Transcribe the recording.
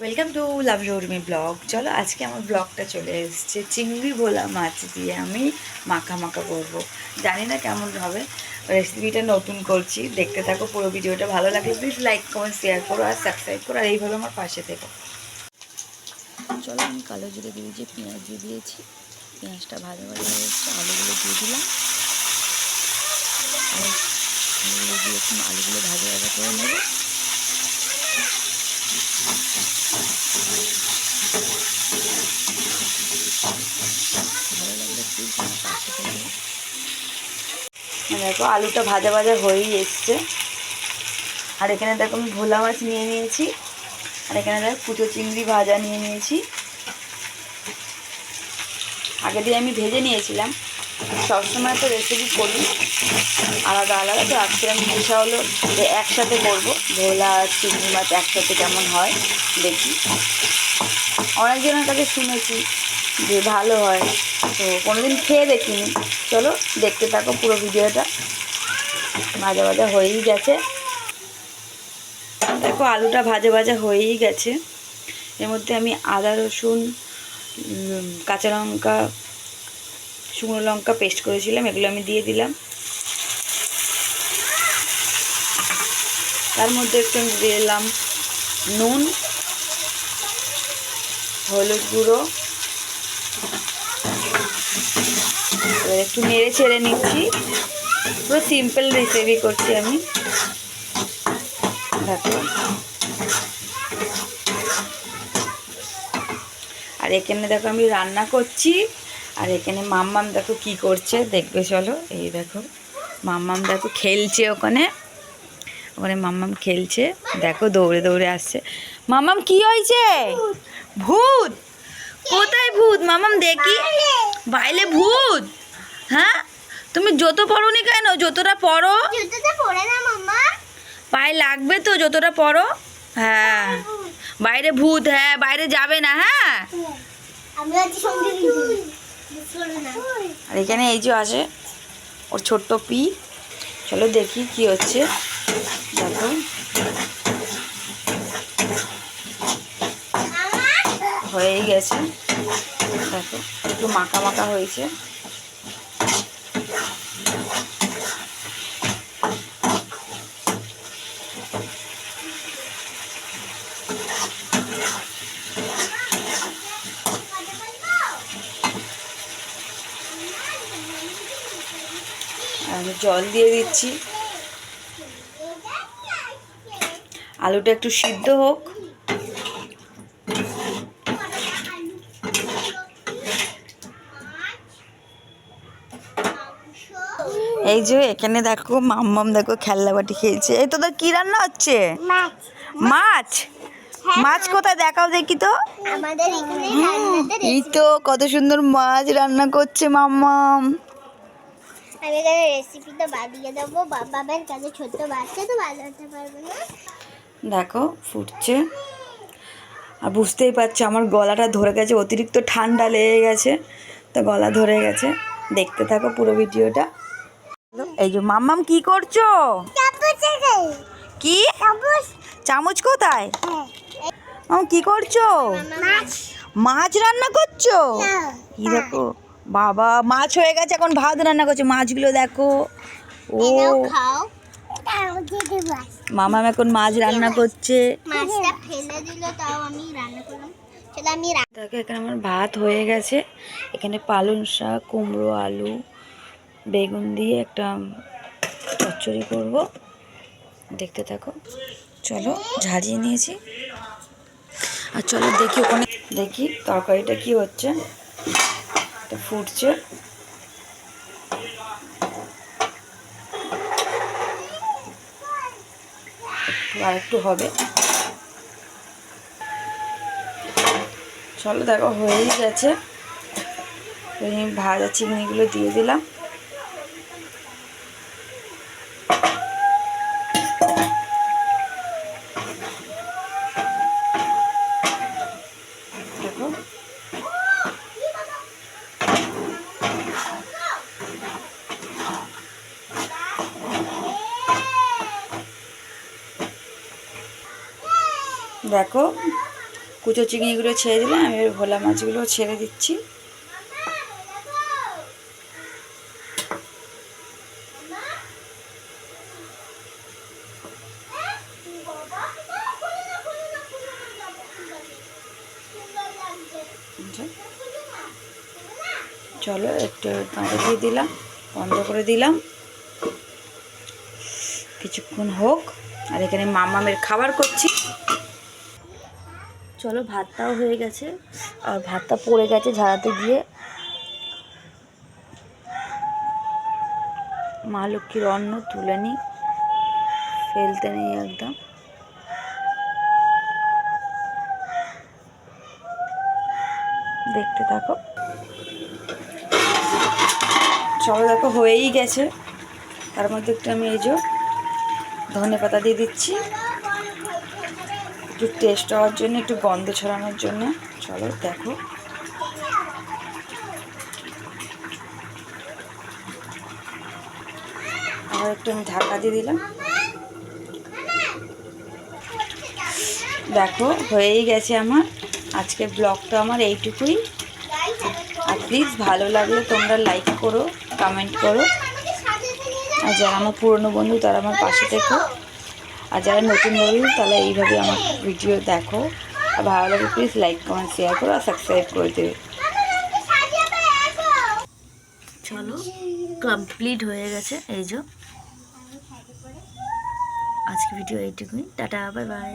Welcome to love রৌরমি blog চলো, আজকে আমার ব্লগটা চলে এসেছে। চিংড়ি ভোলা মাছ দিয়ে আমি মাখা মাখা করব। জানি না কেমন হবে। রেসিপিটা নতুন করছি। দেখতে থাকো পুরো ভিডিওটা। ভালো লাগে প্লিজ লাইক কমেন্ট শেয়ার করো আর সাবস্ক্রাইব করো আর এইভাবে আমার পাশে থেকো। চলো, আমি কালো জিরে দিয়ে যে পেঁয়াজ দিয়ে দিয়েছি, পেঁয়াজটা ভালো ভালো হয়ে এসছে আলুগুলো দিয়ে দিলাম। আলুগুলো দিয়ে আলুগুলো ভাজা ভাজা করে নেব ভালো লাগলে প্লিজ আমার পাশে থেকে দেখো, আলুটা ভাজা ভাজা হয়েই এসছে। আর এখানে দেখো, আমি ভোলা মাছ নিয়ে নিয়েছি। আর এখানে দেখো, কুচো চিংড়ি ভাজা নিয়ে নিয়েছি। আগে দিয়ে আমি ভেজে নিয়েছিলাম। সবসময় তো রেসিপি করি। আলাদা আলাদা। তো আজকে আমি ইচ্ছা হলো যে একসাথে করব। ভোলা চিংড়ি মাছ একসাথে কেমন হয়, দেখি। অনেকজনের কাছে শুনেছি যে ভালো হয়। তো কোনোদিন খেয়ে দেখিনি। চলো দেখতে থাকো পুরো ভিডিওটা। ভাজা ভাজা হয়েই গেছে। দেখো আলুটা ভাজা ভাজা হয়েই গেছে। এর মধ্যে আমি আদা, রসুন কাঁচা লঙ্কা, শুকনো লঙ্কা পেস্ট করেছিলাম, এগুলো আমি দিয়ে দিলাম। তার মধ্যে একটু আমি দিয়ে দিলাম নুন, হলুদ গুঁড়ো। এবার একটু নেড়ে ছেড়ে নিচ্ছি। পুরো সিম্পল রেসিপি করছি আমি। দেখো। আর এখানে দেখো আমি রান্না করছি। আর এখানে মাম্মাম দেখো কি করছে, দেখবে চলো। এই দেখো, মাম্মাম দেখো খেলছে ওখানে। ওখানে মাম্মাম খেলছে। দেখো দৌড়ে দৌড়ে আসছে। মাম্মাম, কি হয়েছে? ভূত। কোথায় ভূত? মামাম দেখি। বাইলে ভূত। হ্যাঁ? তুমি জুতো পরোনি কেন? জুতোটা পরো। জুতোটা পরে না মাম্মা। পায়ে লাগবে তো জুতোটা পরো। হ্যাঁ। বাইরে ভূত হ্যাঁ বাইরে যাবে না হ্যাঁ? না। আর এখানে এই যে আছে ওর ছোট্ট পি। চলো দেখি কি হচ্ছে। দেখো। হয়েই গেছে। দেখো একটু মাখা মাখা হয়েছে। জল দিয়ে দিচ্ছি। আলুটা একটু সিদ্ধ হোক। এই যে এখানে দেখো মাম্মাম দেখো খেলনা বাটি খেয়েছে। এই তোদের কি রান্না হচ্ছে? মাছ। মাছ? মাছ কোথায়? দেখাও দেখি তো। এই তো কত সুন্দর মাছ রান্না করছে মাম্মাম। আমি এখানে রেসিপিটা বানিয়ে দেবো। বা- বাবার কাছে ছোট বাচ্চা তো বানাতে পারবে না? দেখো ফুটছে। আর বুঝতেই পারছি আমার গলাটা ধরে গেছে অতিরিক্ত ঠান্ডা লেগে গেছে। তো গলা ধরে গেছে। দেখতে থাকো পুরো ভিডিওটা। এই যে মাম্মাম কি করছ? কি? চামচ। কোথায়? মাম কি করছ? মাছ। মাছ রান্না করছ? কি দেখো? বাবা মাছ হয়ে গেছে এখন ভাত রান্না করছে। মাছগুলো দেখো। ও। মামা এখন মাছ রান্না করছে। দেখো এখানে আমার ভাত হয়ে গেছে। এখানে পালং শাক কুমড়ো আলু বেগুন দিয়ে একটা চচ্চড়ি করব। দেখতে থাকো। চলো ঝাড়িয়ে নিয়েছি। আর চলো দেখি ওখানে দেখি তরকারিটা কি হচ্ছে। এটা ফুটছে। আর একটু হবে। চলো দেখো হয়েই গেছে। ভাজা চিংড়িগুলো দিয়ে দিলাম। দেখো, কুচো চিংড়িগুলো ছেড়ে দিলাম, আমি ভোলা মাছগুলো ছেড়ে দিচ্ছি। চলো, একটু কাঁটা দিয়ে দিলাম, বন্ধ করে দিলাম কিছুক্ষণ হোক, আর এখানে মামামের খাবার করছি চলো, ভাতটাও হয়ে গেছে। আর ভাতটা পড়ে গেছে ঝাড়াতে গিয়ে। মা লক্ষ্মীর অন্ন তুলে নিই ফেলতে নেই একদম। দেখতে থাকো। চলো দেখো, হয়েই গেছে। তার মধ্যে একটু আমি এই যে ধনে পাতা দিয়ে দিচ্ছি। একটু টেস্ট হওয়ার জন্য, একটু গন্ধ ছড়ানোর জন্য। চলো, দেখো। আবার একটু আমি ঢাকা দিয়ে দিলাম। দেখো, হয়েই গেছে আমার। আজকে ব্লগটা আমার এইটুকুই। আর প্লিজ ভালো লাগলে তোমরা লাইক করো কমেন্ট করো। আর যারা আমার পুরনো বন্ধু, তারা আমার পাশে থেকো। আর যারা নতুন হই তাহলে এইভাবে আমার ভিডিও দেখো। আর ভালো লাগে প্লিজ লাইক কমেন্ট শেয়ার করো আর সাবস্ক্রাইব করে দেবে। চলো কমপ্লিট হয়ে গেছে, এই যে। আজকে ভিডিও এইটুকুই। Tata bye bye